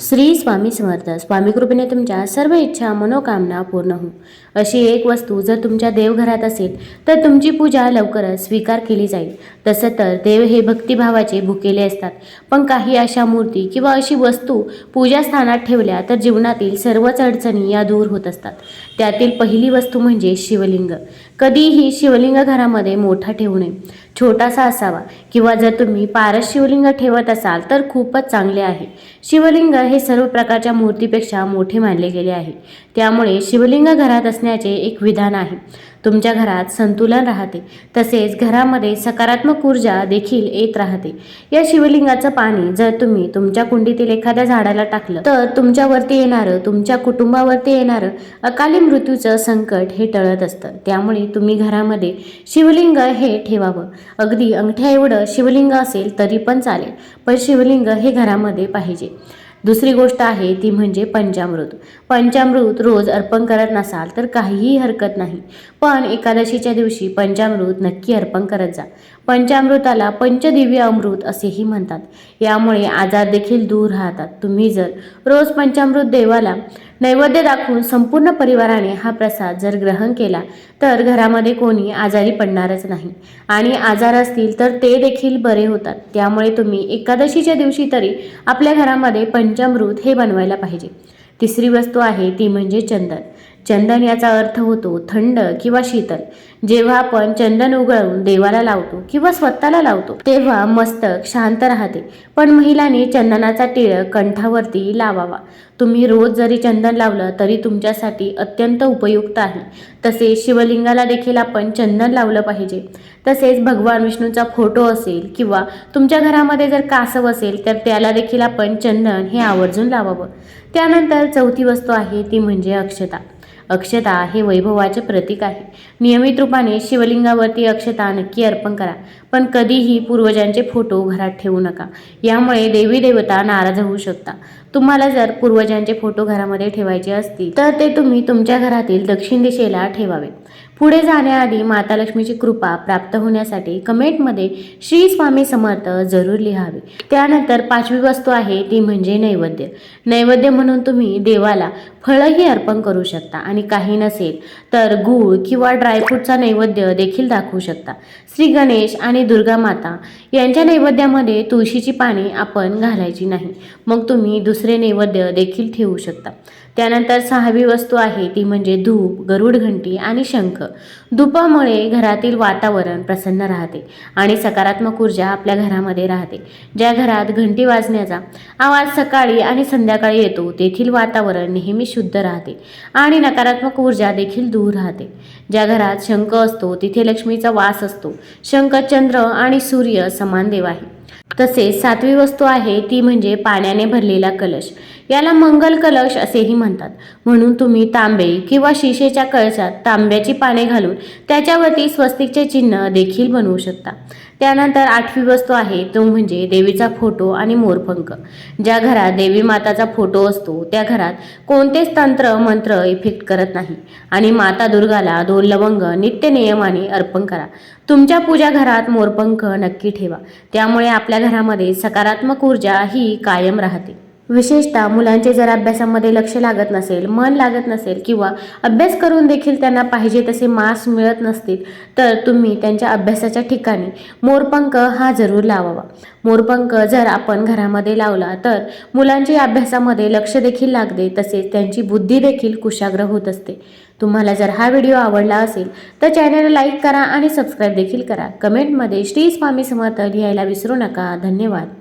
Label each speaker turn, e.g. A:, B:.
A: श्री स्वामी समर्थ. स्वामी कृपेने तुमच्या सर्व इच्छा मनोकामना पूर्ण हो अशी एक वस्तू जर तुमच्या देवघरात असेल तर तुमची पूजा लवकरच स्वीकार केली जाईल. तसं तर देव हे भक्तिभावाचे भुकेले असतात. पण काही अशा मूर्ती किंवा अशी वस्तू पूजास्थानात ठेवल्या तर जीवनातील सर्वच अडचणी या दूर होत असतात. त्यातील पहिली वस्तू म्हणजे शिवलिंग. कधीही शिवलिंग घरामध्ये मोठा ठेवू नये. छोटासा असावा. किंवा जर तुम्ही पारस शिवलिंग ठेवत असाल तर खूपच चांगले आहे. शिवलिंग हे सर्व प्रकारच्या मूर्तीपेक्षा मोठे मानले गेले आहे. त्यामुळे शिवलिंग घरात असण्याचे एक विधान आहे. तुमच्या घरात संतुलन राहते. तसेच घरामध्ये सकारात्मक ऊर्जा देखील येत राहते. या शिवलिंगाचं पाणी जर तुम्ही तुमच्या कुंडीतील एखाद्या झाडाला टाकलं तर तुमच्यावरती येणारं तुमच्या कुटुंबावरती येणारं अकाली मृत्यूचं संकट हे टळत असतं. त्यामुळे तुम्ही घरामध्ये शिवलिंग हे ठेवावं. अगदी अंगठ्या एवढं शिवलिंग असेल तरी पण चालेल पण शिवलिंग हे घरामध्ये पाहिजे. दुसरी गोष्ट आहे ती म्हणजे पंचामृत. पंचामृत रोज अर्पण करत नसाल तर काहीही हरकत नाही. पण एकादशीच्या दिवशी पंचामृत नक्की अर्पण करत जा. पंचामृताला पंचदिव्य अमृत असेही म्हणतात. यामुळे आजार देखील दूर राहतात. तुम्ही जर रोज पंचामृत देवाला नैवेद्य दाखवून संपूर्ण परिवाराने हा प्रसाद जर ग्रहण केला तर घरामध्ये कोणी आजारी पडणारच नाही. आणि आजार असतील तर ते देखील बरे होतात. त्यामुळे तुम्ही एकादशीच्या दिवशी तरी आपल्या घरामध्ये पंचामृत हे बनवायला पाहिजे. तिसरी वस्तू आहे ती म्हणजे चंदन. चंदन याचा अर्थ होतो थंड किंवा शीतल. जेव्हा आपण चंदन उघळून देवाला लावतो किंवा स्वतःला लावतो तेव्हा मस्तक शांत राहते. पण महिलांनी चंदनाचा टिळक कंठावरती लावावा. तुम्ही रोज जरी चंदन लावलं तरी तुमच्यासाठी अत्यंत उपयुक्त आहे. तसेच शिवलिंगाला देखील आपण चंदन लावलं पाहिजे. तसेच भगवान विष्णूचा फोटो असेल किंवा तुमच्या घरामध्ये जर कासव असेल तर त्याला देखील आपण चंदन हे आवर्जून लावावं. त्यानंतर चौथी वस्तू आहे ती म्हणजे अक्षता. अक्षता हे वैभवाचे प्रतीक आहे. नियमित रूपाने शिवलिंगावरती अक्षता नक्की अर्पण करा. पण कधीही पूर्वजांचे फोटो घरात ठेवू नका. यामुळे देवी देवता नाराज होऊ शकता. तुम्हाला जर पूर्वजांचे फोटो घरामध्ये ठेवायचे असतील तर ते तुम्ही तुमच्या घरातील दक्षिण दिशेला ठेवावे पुढे जाण्याआधी माता लक्ष्मीची कृपा प्राप्त होण्यासाठी कमेंटमध्ये श्री स्वामी समर्थ जरूर लिहावे. त्यानंतर पाचवी वस्तू आहे ती म्हणजे नैवेद्य. नैवेद्य म्हणून तुम्ही देवाला फळंही अर्पण करू शकता आणि काही नसेल तर गूळ किंवा ड्रायफ्रूटचा नैवेद्य देखील दाखवू शकता. श्री गणेश आणि दुर्गा माता यांच्या नैवेद्यामध्ये तुळशीची पाने आपण घालायची नाही. मग तुम्ही दुसरे नैवेद्य देखील ठेवू शकता. त्यानंतर सहावी वस्तू आहे ती म्हणजे धूप गरुड घंटी आणि शंख. धुपामुळे घरातील वातावरण प्रसन्न राहते आणि सकारात्मक ऊर्जा आपल्या घरामध्ये राहते. ज्या घरात घंटी वाजण्याचा आवाज सकाळी आणि संध्याकाळी येतो तेथील वातावरण नेहमी शुद्ध राहते आणि नकारात्मक ऊर्जा देखील दूर राहते. ज्या घरात शंख असतो तिथे लक्ष्मीचा वास असतो. शंख चंद्र आणि सूर्य समान देव आहे. तसेच सातवी वस्तू आहे ती म्हणजे पाण्याने भरलेला कलश. याला मंगल कलश असेही म्हणतात. म्हणून तुम्ही तांबे किंवा शिशेच्या कळशात तांब्याची पाने घालून त्याच्यावरती स्वस्तिकचे चिन्ह देखील बनवू शकता. त्यानंतर आठवी वस्तू आहे तो म्हणजे देवीचा फोटो आणि मोरपंख. ज्या घरात देवी माताचा फोटो असतो त्या घरात कोणतेच तंत्र मंत्र इफेक्ट करत नाही. आणि माता दुर्गाला दोन लवंग नित्य नियमाने अर्पण करा. तुमच्या पूजा घरात मोरपंख नक्की ठेवा. त्यामुळे आपल्या घरामध्ये सकारात्मक ऊर्जा ही कायम राहते. विशेषतः मुलांचे जर अभ्यासामध्ये लक्ष लागत नसेल मन लागत नसेल किंवा अभ्यास करून देखील त्यांना पाहिजे तसे मार्क्स मिळत नसतील तर तुम्ही त्यांच्या अभ्यासाच्या ठिकाणी मोरपंख हा जरूर लावावा. मोरपंख जर आपण घरामध्ये लावला तर मुलांचे अभ्यासामध्ये लक्ष देखील लागते तसेच त्यांची बुद्धी देखील कुशाग्र होत असते. तुम्हाला जर हा व्हिडिओ आवडला असेल तर चॅनलला लाईक करा आणि सबस्क्राईब देखील करा. कमेंटमध्ये श्री स्वामी समर्थ लिहायला विसरू नका. धन्यवाद.